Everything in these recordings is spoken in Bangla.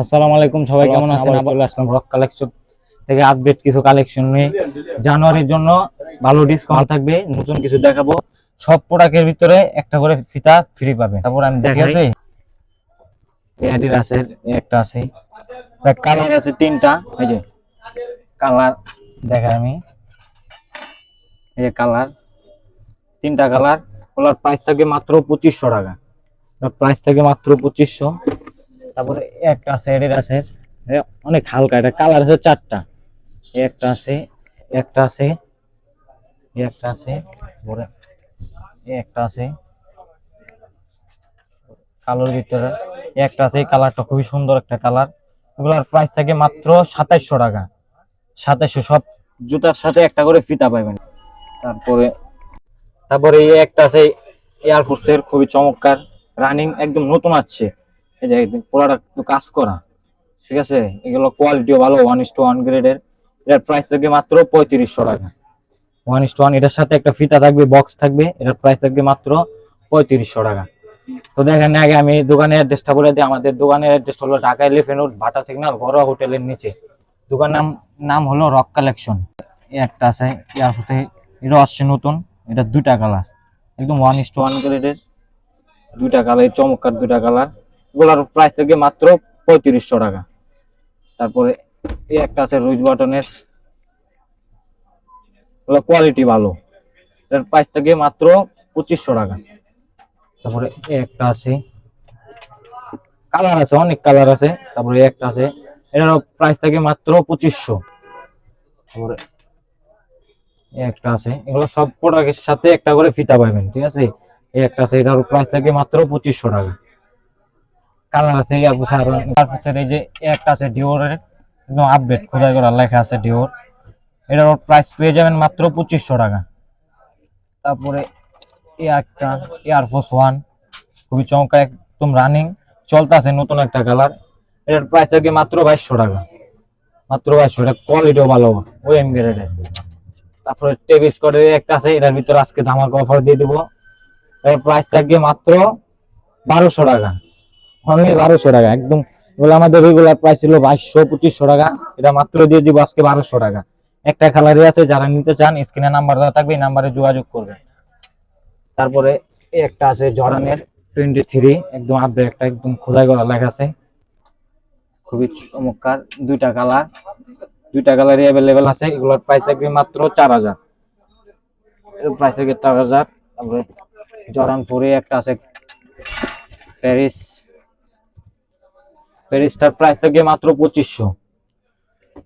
আসসালামু আলাইকুম সবাই কেমন আছেন? আবার আসলাম রক কালেকশন থেকে আপডেট কিছু কালেকশন নিয়ে। জানুয়ারির জন্য ভালো ডিসকাউন্ট থাকবে নতুন কিছু দেখাবো। সব প্রোডাক্টের ভিতরে একটা করে ফিতা ফ্রি পাবে। তারপর আমি দেখাচ্ছি আছে? একটা আছে। কালার আছে তিনটা। এই যে কালার দেখাই আমি। এই যে কালার তিনটা কালার ওগুলোর প্রাইস থাকে মাত্র পঁচিশশো টাকা। প্রাইস থাকে মাত্র পঁচিশশো। তারপরে একটা আছে আছে অনেক হালকা, এটা কালার আছে চারটা। একটা আছে একটা আছে একটা আছে এই একটা আছে, কালোর ভিতরে একটা আছে কালারটা খুবই সুন্দর একটা কালার এগুলোর প্রাইস থাকে মাত্র সাতাইশশো টাকা। সাতাইশশো, সব জুতার সাথে একটা করে ফিতা পাবেন তারপরে তারপরে এই একটা আছে এয়ারফোর্সের খুবই চমৎকার। রানিং একদম নতুন আছে এই যে একদম একটু কাজ করা, ঠিক আছে? এগুলো কোয়ালিটিও ভালো ওয়ান ইস টু ওয়ান গ্রেডের এটার প্রাইস থাকবে মাত্র পঁয়ত্রিশশো টাকা। ওয়ান ইস টু ওয়ান এটার সাথে একটা ফিতা থাকবে বক্স থাকবে, এটার প্রাইস থাকবে মাত্র পঁয়ত্রিশশো টাকা। তো দেখেন, আগে আমি দোকানের অ্যাড্রেসটা বলে দিই, আমাদের দোকানের অ্যাড্রেস হলো ঢাকা এলিফেন্ট রোড ভাটা সিগন্যাল, ঘরোয়া হোটেলের নিচে। দোকান নাম নাম হলো রক কালেকশন। একটা আছে এয়ারফোর্সে এটা আসছে নতুন, এটা দুইটা কালার একদম ওয়ান ইস টু ওয়ান গ্রেডের দুইটা কালার চমৎকার দুইটা কালার এগুলোর প্রাইস থেকে মাত্র পঁয়ত্রিশশো টাকা। তারপরে এই একটা আছে রুইজ বাটনের কোয়ালিটি ভালো। এর প্রাইস থেকে মাত্র পঁচিশশো টাকা। তারপরে এই একটা আছে। কালার আছে, অনেক কালার আছে। তারপরে একটা আছে। এটারও প্রাইস থাকে মাত্র পঁচিশশো। তারপরে একটা আছে। এগুলো সব প্রোডাক্টের সাথে একটা করে ফিতা পাবেন, ঠিক আছে? এই একটা আছে এটার প্রাইস থাকে মাত্র পঁচিশশো টাকা। কালার আছে তারপর এই যে এই একটা আছে ডিওরের একদম আপডেট খোদাই করা লেখা আছে ডিওর এটার প্রাইস পেয়ে যাবেন মাত্র পঁচিশশো টাকা। তারপরে এই একটা এয়ারফোর্স ওয়ান খুবই চমকা একদম রানিং চলতেছে নতুন একটা কালার এটার প্রাইস থাকে মাত্র বাইশশো টাকা। মাত্র বাইশশো, এটা কোয়ালিটিও ভালো, ওই এম গ্রেডের তারপরে টেবিস করে একটা আছে, এটার ভিতরে আজকে ধামাকা অফার দিয়ে দিব। এর প্রাইস থাকবে মাত্র বারোশো টাকা। অনলি বারোশো টাকা, একদম এগুলো আমাদের রেগুলার প্রাইস ছিল বাইশশো, পঁচিশশো টাকা। এটা মাত্র দিয়ে দিব আজকে বারোশো টাকা। একটা কালারই আছে, যারা নিতে চান স্ক্রিনে নাম্বার দেওয়া থাকবে, এই নাম্বারে যোগাযোগ করবেন। তারপরে একটা আছে জর্ডানের টোয়েন্টি থ্রি একদম আপডেট একটা, একদম খোদাই করা লেখা আছে। খুবই চমৎকার, দুইটা কালার দুইটা কালারই অ্যাভেলেবেল আছে। এগুলোর প্রাইস থাকবে মাত্র চার হাজার। প্রাইস থাকবে চার হাজার। তারপরে জর্ডান ফোরে একটা আছে প্যারিস প্যারিসটার প্রাইস থাকবে মাত্র পঁচিশশো।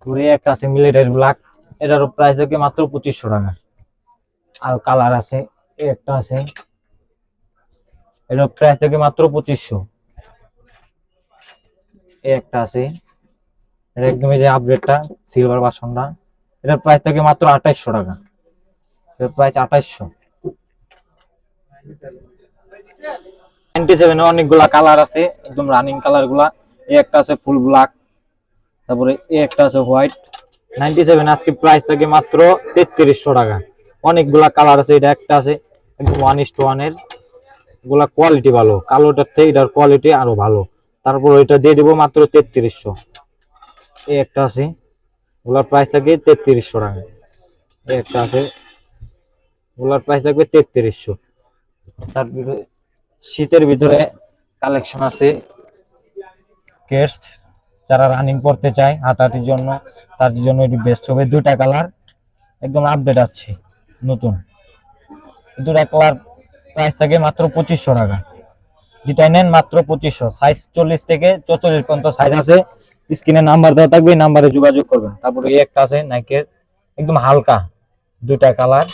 ঘুরে একটা আছে মিলিটারি ব্ল্যাক, এটারও প্রাইস থাকবে মাত্র পঁচিশশো টাকা। আর কালার আছে, একটা আছে এটার প্রাইস থাকবে মাত্র পঁচিশশো। এই একটা আছে, এটা যে আপডেটটা সিলভার বাসনটা, এটার প্রাইস থাকে মাত্র আঠাইশশো টাকা। এটার প্রাইস আঠাইশশো। নাইনটি সেভেনে অনেকগুলা কালার আছে, একদম রানিং কালার গুলা একটা আছে ফুল ব্ল্যাক, তারপরে এই একটা আছে হোয়াইট। নাইনটি সেভেন, আজকে প্রাইস থাকে মাত্র তেত্রিশশো টাকা। অনেকগুলা কালার আছে, এটা একটা আছে, একদম ওয়ান ইস টু ওয়ানের এগুলা কোয়ালিটি ভালো, কালোটার থেকে এটার কোয়ালিটি আরও ভালো। তারপর এটা দিয়ে দেবো মাত্র তেত্রিশশো। এই একটা আছে ওগুলার প্রাইস থাকবে তেত্রিশশো টাকা। এই একটা আছে ওগুলার প্রাইস থাকবে তেত্রিশশো। তার শীতের ভিতরে কালেকশন আছে। কেটস যারা রানিং করতে চায় হাঁটাহাঁটির জন্য, তার জন্য এটি বেস্ট হবে। দুটা কালার একদম আপডেট আছে, নতুন। দুটা কালার প্রাইস থাকে মাত্র পঁচিশশো টাকা। যেটা নেন মাত্র পঁচিশশো। সাইজ চল্লিশ থেকে চৌচল্লিশ পর্যন্ত সাইজ আছে। স্ক্রিনে নাম্বার দেওয়া থাকবে, এই নাম্বারে যোগাযোগ করবেন। তারপরে এই একটা আছে নাইকের একদম হালকা দুটা কালার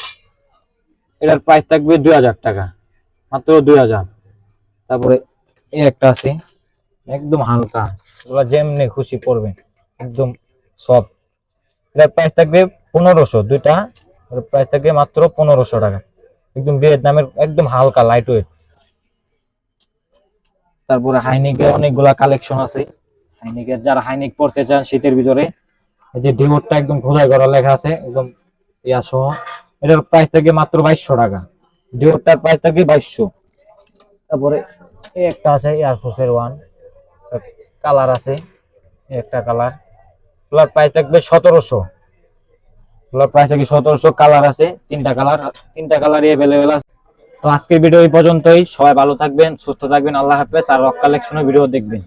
এটার প্রাইস থাকবে দুই হাজার টাকা, মাত্র দুই হাজার। তারপরে এই একটা আছে একদম হালকা। এগুলো যেমনি খুশি পড়বে, একদম সফট এটার প্রাইস থাকবে পনেরোশো, দুইটা। প্রাইস থাকবে মাত্র পনেরোশো টাকা। একদম ভিয়েতনামের একদম হালকা লাইট ওয়েট তারপরে হাইনিকের অনেকগুলা কালেকশন আছে। হাইনিকের যারা হাইনিক পড়তে চান শীতের ভিতরে, এই যে ডিমোটটা একদম খোদাই করা লেখা আছে, একদম ইয়া সহ। এটার প্রাইস থাকে মাত্র বাইশশো টাকা। ডিওরটার প্রাইস থাকে বাইশশো। তারপরে এই একটা আছে এয়ারফোর্সের ওয়ান কালার আছে, একটা কালার। এগুলোর প্রাইস থাকবে সতেরোশো। এগুলোর প্রাইস থাকবে সতেরোশো, কালার আছে, তিনটা কালার, তিনটা কালারই অ্যাভেলেবেল আছে। তো আজকের ভিডিও এই পর্যন্তই। সবাই ভালো থাকবেন, সুস্থ থাকবেন, আল্লাহ হাফেজ, আর রক কালেকশনের ভিডিও দেখবেন।